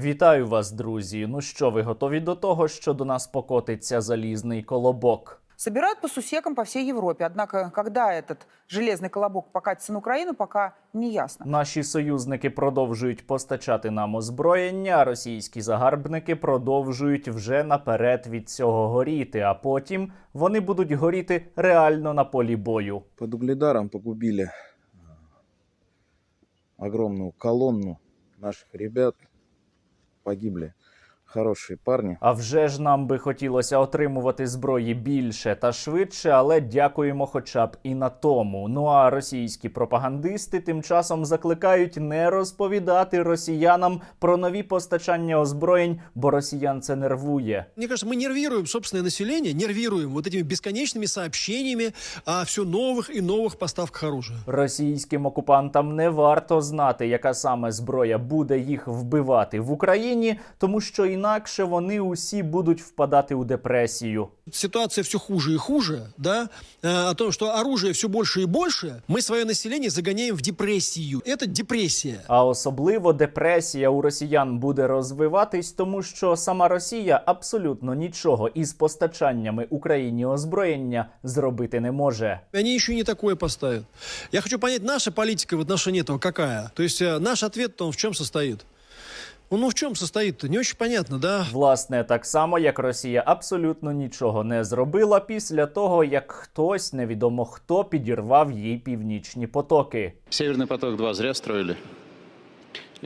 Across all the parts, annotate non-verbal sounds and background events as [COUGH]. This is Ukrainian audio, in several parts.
Вітаю вас, друзі. Ну що, ви готові до того, що до нас покотиться залізний колобок? Собирают по сусекам по всей Европе. Однако, когда этот железный колобок покатится на Украину, пока не ясно. Наші союзники продовжують постачати нам озброєння, а російські загарбники продовжують вже наперед від цього горіти. А потім вони будуть горіти реально на полі бою. Под Угледаром погубили э, огромную колонну наших ребят. Погибли хорошие парни. А вже ж нам би хотілося отримувати зброї більше та швидше, але дякуємо хоча б і на тому. Ну а російські пропагандисти тим часом закликають не розповідати росіянам про нові постачання озброєнь, бо росіян це нервує. Мне кажется, мы нервируем собственное население, нервируем вот этими бесконечными сообщениями о все новых и новых поставках оружия. Російським окупантам не варто знати, яка саме зброя буде їх вбивати в Україні, тому що інакше вони усі будуть впадати у депресію. Ситуация все хуже и хуже, да, э, о том, что оружие все больше и больше, мы свое население загоняем в депрессию. Это депрессия. А особливо депресія у росіян буде розвиватись, тому що сама Росія абсолютно нічого із постачаннями Україні озброєння зробити не може. Они еще и не такое поставят. Я хочу понять, наша политика в отношении этого какая? То есть э, наш ответ он в чем состоит? Ну, ну в чому состоїть? То Не дуже понятно, да? Власне, так само як Росія абсолютно нічого не зробила після того, як хтось невідомо хто підірвав їй північні потоки. Северний поток-2 зря строили?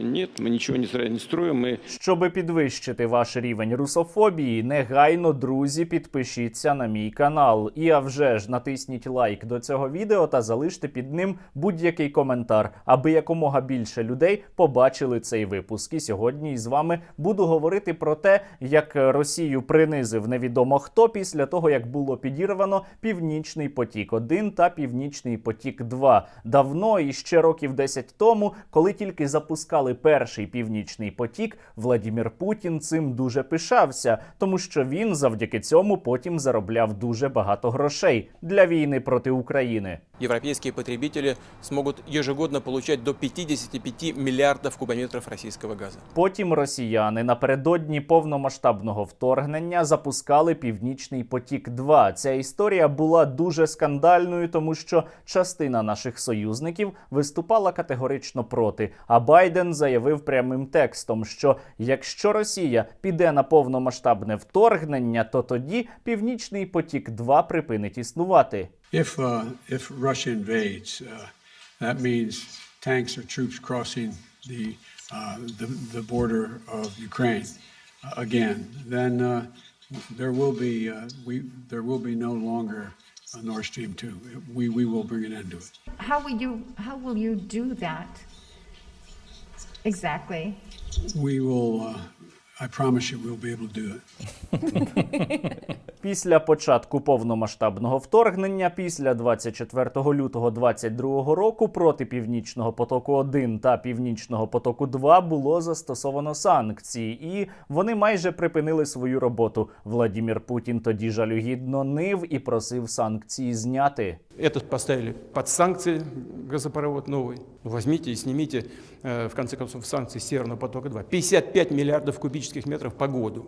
Нет, мы ничего не строим, не. Мы Щоби підвищити ваш рівень русофобії, негайно, друзі, підпишіться на мій канал. І а вже ж натисніть лайк до цього відео та залиште під ним будь-який коментар, аби якомога більше людей побачили цей випуск. І сьогодні із вами буду говорити про те, як Росію принизив невідомо хто після того, як було підірвано Північний потік 1 та Північний потік 2 давно і ще років 10 тому, коли тільки запускали перший північний потік, Владімір Путін цим дуже пишався, тому що він завдяки цьому потім заробляв дуже багато грошей для війни проти України. европейские потребители смогут ежегодно получать до 55 миллиардов кубометров российского газа. Потім росіяни напередодні повномасштабного вторгнення запускали Північний потік. 2 ця історія була дуже скандальною, тому що частина наших союзників виступала категорично проти. А Байден заявив прямим текстом, що якщо Росія піде на повномасштабне вторгнення, то тоді Північний потік 2 припинить існувати. If, uh, if Russia invades, uh, that means tanks or troops crossing the, uh, the, the border of Ukraine uh, again. Then uh, there will be uh, we there will be no longer a Nord Stream two. We we will bring an end to it. How will you, how will you do that? Exactly. We will. Uh, I promise you, we'll be able to do it. [LAUGHS] Після початку повномасштабного вторгнення, після 24 лютого 2022 року, проти Північного потоку 1 та Північного потоку 2 було застосовано санкції, і вони майже припинили свою роботу. Владімір Путін тоді жалюгідно нив і просив санкції зняти. Этот поставили под санкции газопровод новый. Возьмите и снимите, э, в конце концов, санкции Северного потока-2. 55 миллиардов кубических метров по году.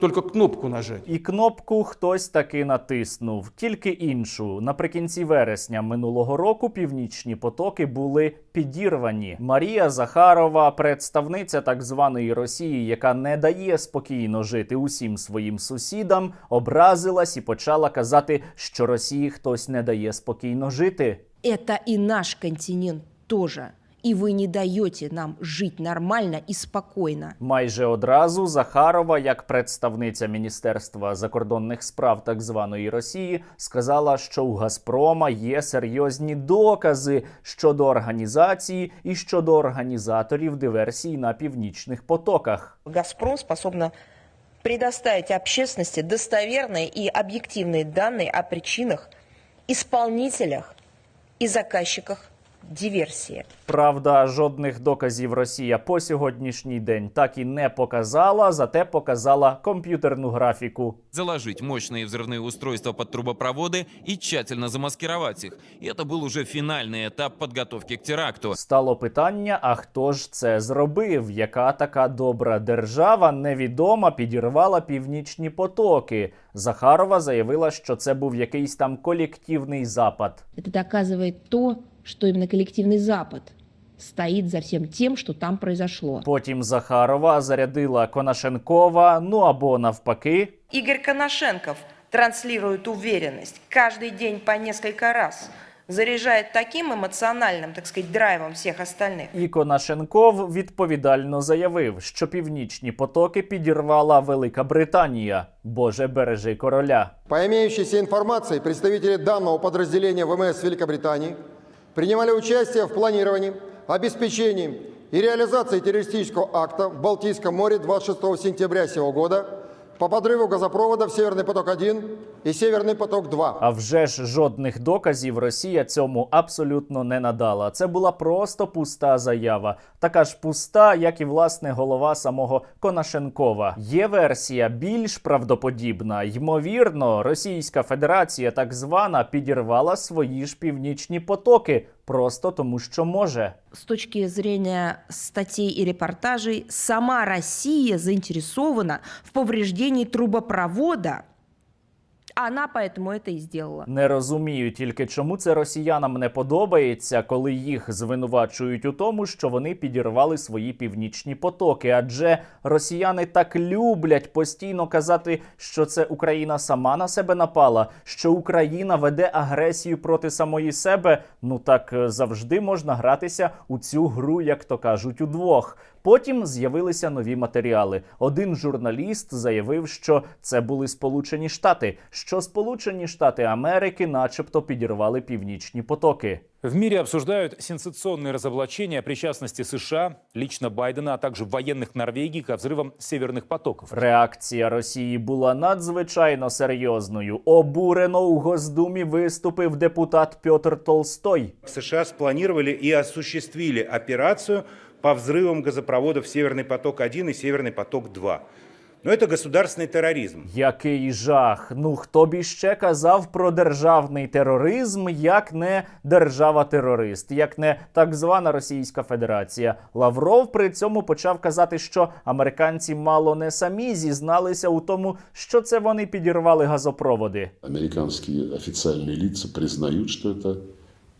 Только кнопку нажать. І кнопку хтось таки натиснув, тільки іншу. Наприкінці вересня минулого року північні потоки були підірвані. Марія Захарова, представниця так званої Росії, яка не дає спокійно жити усім своїм сусідам, образилась і почала казати, що Росії хтось не дає спокійно жити. Это и наш континент тоже. И вы не даете нам жить нормально и спокойно. Майже одразу Захарова, як представниця Міністерства закордонних справ так званої Росії, сказала, що у Газпрома є серйозні докази щодо організації і щодо організаторів диверсій на північних потоках. «Газпром» способна предоставить общественности достоверные и объективные данные о причинах, исполнителях и заказчиках диверсии. Правда, жодних доказів Росія по сьогоднішній день так і не показала, зате показала комп'ютерну графіку. заложить мощные взрывные устройства под трубопроводы и тщательно замаскировать их. И это был уже финальный этап подготовки к теракту. Стало питання: а хто ж це зробив? Яка така добра держава невідома підірвала північні потоки? Захарова заявила, що це був якийсь там колективний запад. Это доказывает то, что именно коллективный Запад стоит за всем тем, что там произошло. Потім Захарова зарядила Конашенкова, ну або навпаки. Игорь Коношенков транслирует уверенность каждый день по несколько раз, заряжает таким эмоциональным, так сказать, драйвом всех остальных. І Конашенков відповідально заявив, що північні потоки підірвала Велика Британія. Боже бережи короля. По имеющейся информации, представители данного подразделения ВМС Великобритании принимали участие в планировании, обеспечении и реализации террористического акта в Балтийском море 26 сентября сего года по подрыву газопроводов «Северный поток-1» и «Северный поток-2». А вже ж жодних доказів Росія цьому абсолютно не надала. Це була просто пуста заява, така ж пуста, як і власне голова самого Конашенкова. Є версія більш правдоподібна. Ймовірно, Російська Федерація, так звана, підірвала свої ж північні потоки, просто тому що може. С точки зрения статей и репортажей, сама Россия заинтересована в повреждении трубопровода. Она поэтому это и сделала. Не розумію тільки, чому це росіянам не подобається, коли їх звинувачують у тому, що вони підірвали свої північні потоки. Адже росіяни так люблять постійно казати, що це Україна сама на себе напала, що Україна веде агресію проти самої себе. Ну так е, завжди можна гратися у цю гру, як то кажуть, удвох. Потім з'явилися нові матеріали. Один журналіст заявив, що це були Сполучені Штати, що Сполучені Штати Америки, начебто, підірвали північні потоки. В мире обсуждают сенсационные разоблачения о причастности США, лично Байдена, а также военных Норвегии ко взрывам северных потоков. Реакція Росії була надзвичайно серйозною. Обурено у Госдумі виступив депутат Петр Толстой. США спланировали и осуществили операцию по взрывам газопроводов «Северный поток-1» и «Северный поток-2». Но это государственный терроризм. Який жах! Ну хто б іще казав про державний тероризм, як не держава-терорист, як не так звана Російська Федерація. Лавров при цьому почав казати, що американці мало не самі зізналися у тому, що це вони підірвали газопроводи. Американские официальные лица признают, что это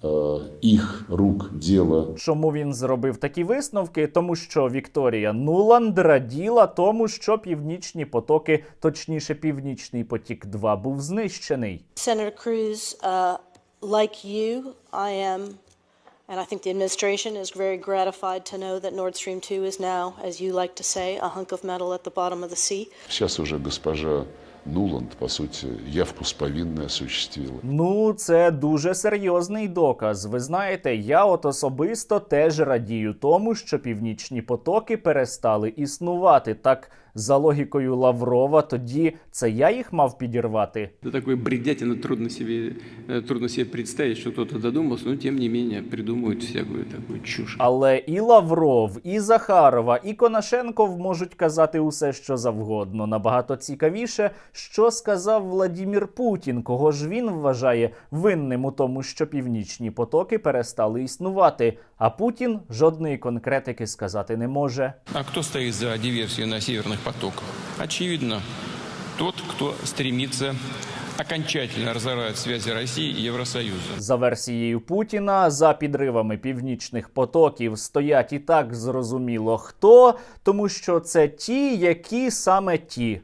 э, их рук дело. Чому він зробив такі висновки? Тому що Вікторія Нуланд раділа тому, що північні потоки, точніше, північний потік 2 був знищений. Senator Cruz, uh, like you, I am, and I think the administration is very gratified to know that Nord Stream 2 is now, as you like to say, a hunk of metal at the bottom of the sea. Сейчас уже госпожа Нуланд, по суті, явку с повинной осуществила. Ну, це дуже серйозний доказ. Ви знаєте, я от особисто теж радію тому, що північні потоки перестали існувати. Так, за логікою Лаврова, тоді це я їх мав підірвати. Это такой бредятина, трудно себе, э, трудно себе представить, что кто-то додумался, но тем не менее придумывают всякую такую чушь. Але і Лавров, і Захарова, і Конашенков можуть казати усе, що завгодно. Набагато цікавіше, що сказав Владімір Путін, кого ж він вважає винним у тому, що північні потоки перестали існувати. А Путін жодної конкретики сказати не може. А кто стоит за диверсию на северных Потоках? Очевидно, тот, кто стремится окончательно разорвать связи России и Евросоюза. За версією Путіна, за підривами північних потоків стоять і так зрозуміло хто, тому що це ті, які саме ті.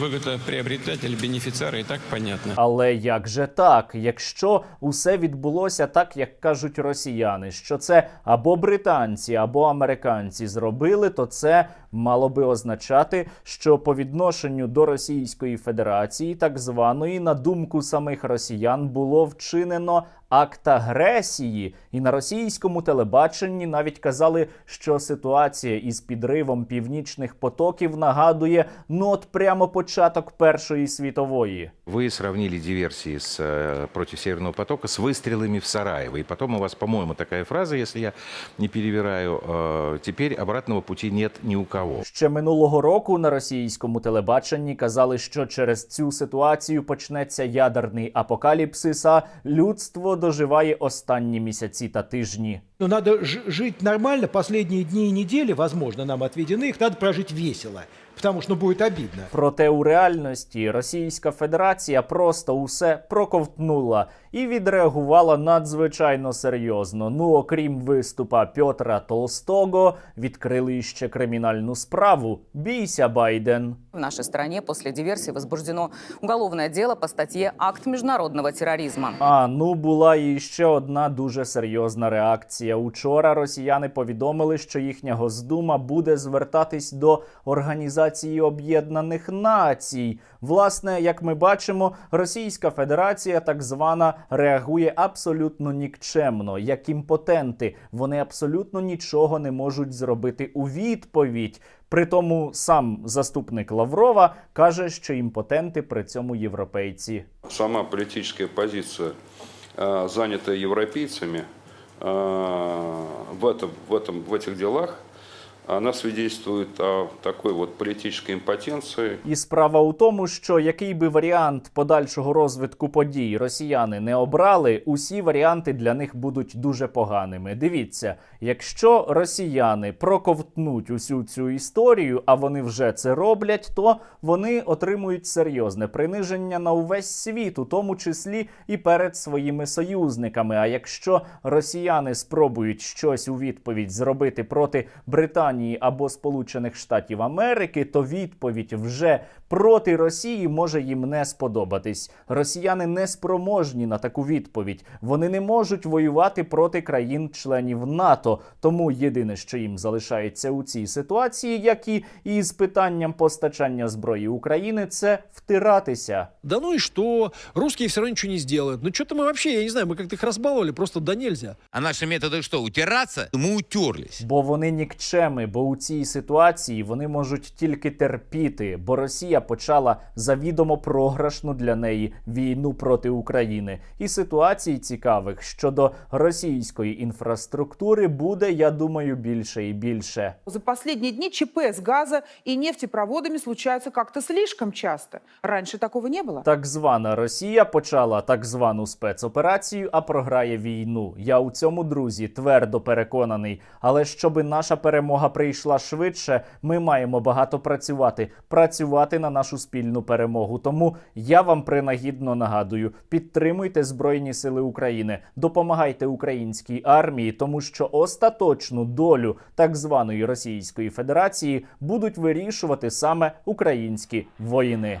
Выгодоприобретатель, бенефициары, и так понятно. Але як же так, якщо усе відбулося так, як кажуть росіяни, що це або британці, або американці зробили, то це мало би означати, що по відношенню до Російської Федерації, так званої, на думку самих росіян, було вчинено акт агресії. І на російському телебаченні навіть казали, що ситуація із підривом північних потоків нагадує ну от прямо початок Першої світової. Вы сравнили диверсии с, э, против Северного потока с выстрелами в Сараево. И потом у вас, по-моему, такая фраза, если я не перевираю, э, теперь обратного пути нет ни у кого. Ще минулого року на російському телебаченні казали, що через цю ситуацію почнеться ядерний апокаліпсис, а людство доживає останні місяці та тижні. Ну, надо ж- жить нормально, последние дни и недели, возможно, нам отведены, их надо прожить весело, потому что ну, будет обидно. Проте у реальності Російська Федерація просто усе проковтнула і відреагувала надзвичайно серйозно. Ну, окрім виступа Петра Толстого, відкрили ще кримінальну справу. Бійся, Байден. В нашей стране после диверсии возбуждено уголовное дело по статье «Акт международного терроризма». А ну була і ще одна дуже серйозна реакція. Учора росіяни повідомили, що їхня Госдума буде звертатись до Організації Об'єднаних Націй. Власне, як ми бачимо, Російська Федерація, так звана, реагує абсолютно нікчемно, як імпотенти. Вони абсолютно нічого не можуть зробити у відповідь. Притому сам заступник Лаврова каже, що імпотенти при цьому європейці. Сама политическая позиция, э, занятая европейцами э, в, этом, в, этом, в этих делах, она свидетельствует о такой вот политической импотенции. І справа у тому, що який би варіант подальшого розвитку подій росіяни не обрали, усі варіанти для них будуть дуже поганими. Дивіться, якщо росіяни проковтнуть усю цю історію, а вони вже це роблять, то вони отримують серйозне приниження на увесь світ, у тому числі і перед своїми союзниками. А якщо росіяни спробують щось у відповідь зробити проти Британії або Сполучених Штатів Америки, то відповідь вже проти Росії може їм не сподобатись. Росіяни не спроможні на таку відповідь. Вони не можуть воювати проти країн-членів НАТО. Тому єдине, що їм залишається у цій ситуації, як і із питанням постачання зброї України, це втиратися. Да ну и что? Русские все равно ничего не сделают. Ну что-то мы вообще, я не знаю, мы как-то их разбаловали просто до нельзя. А наши методы что, утираться? Мы утерлись. Бо вони нікчеми, бо у цій ситуації вони можуть тільки терпіти, бо Росія почала завідомо програшну для неї війну проти України. І ситуацій цікавих щодо російської інфраструктури буде, я думаю, більше і більше. За последние дни ЧП с газа и нефтепроводами случаются как-то слишком часто. Раньше такого не было. Так звана Росія почала так звану спецоперацію, а програє війну. Я у цьому друзі твердо переконаний. Але щоби наша перемога прийшла швидше, ми маємо багато працювати, працювати на нашу спільну перемогу. Тому я вам принагідно нагадую: підтримуйте Збройні Сили України, допомагайте українській армії, тому що остаточну долю так званої Російської Федерації будуть вирішувати саме українські воїни.